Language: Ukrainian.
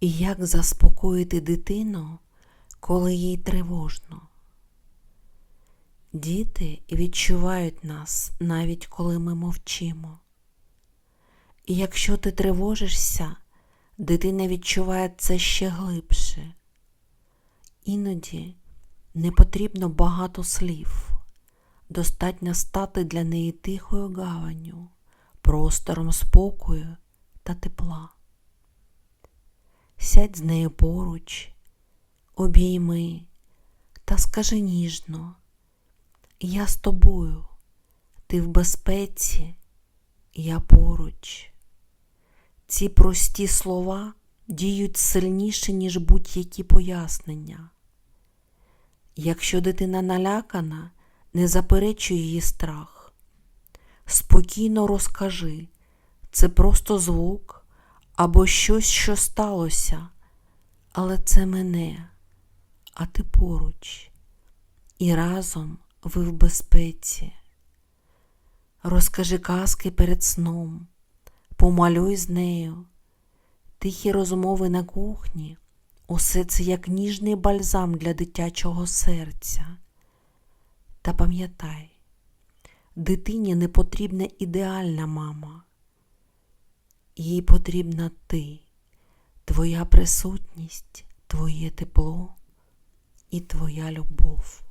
І як заспокоїти дитину, коли їй тривожно? Діти відчувають нас навіть коли ми мовчимо. І якщо ти тривожишся, дитина відчуває це ще глибше. Іноді не потрібно багато слів, достатньо стати для неї тихою гаванню, простором спокою та тепла. Сядь з нею поруч, обійми та скажи ніжно, я з тобою, ти в безпеці, я поруч. Ці прості слова діють сильніше, ніж будь-які пояснення. Якщо дитина налякана, не заперечуй її страх. Спокійно розкажи, це просто звук або щось, що сталося, але це мене, а ти поруч. І разом ви в безпеці. Розкажи казки перед сном, помалюй з нею, тихі розмови на кухні, усе це як ніжний бальзам для дитячого серця. Та пам'ятай, дитині не потрібна ідеальна мама. Їй потрібна ти, твоя присутність, твоє тепло і твоя любов.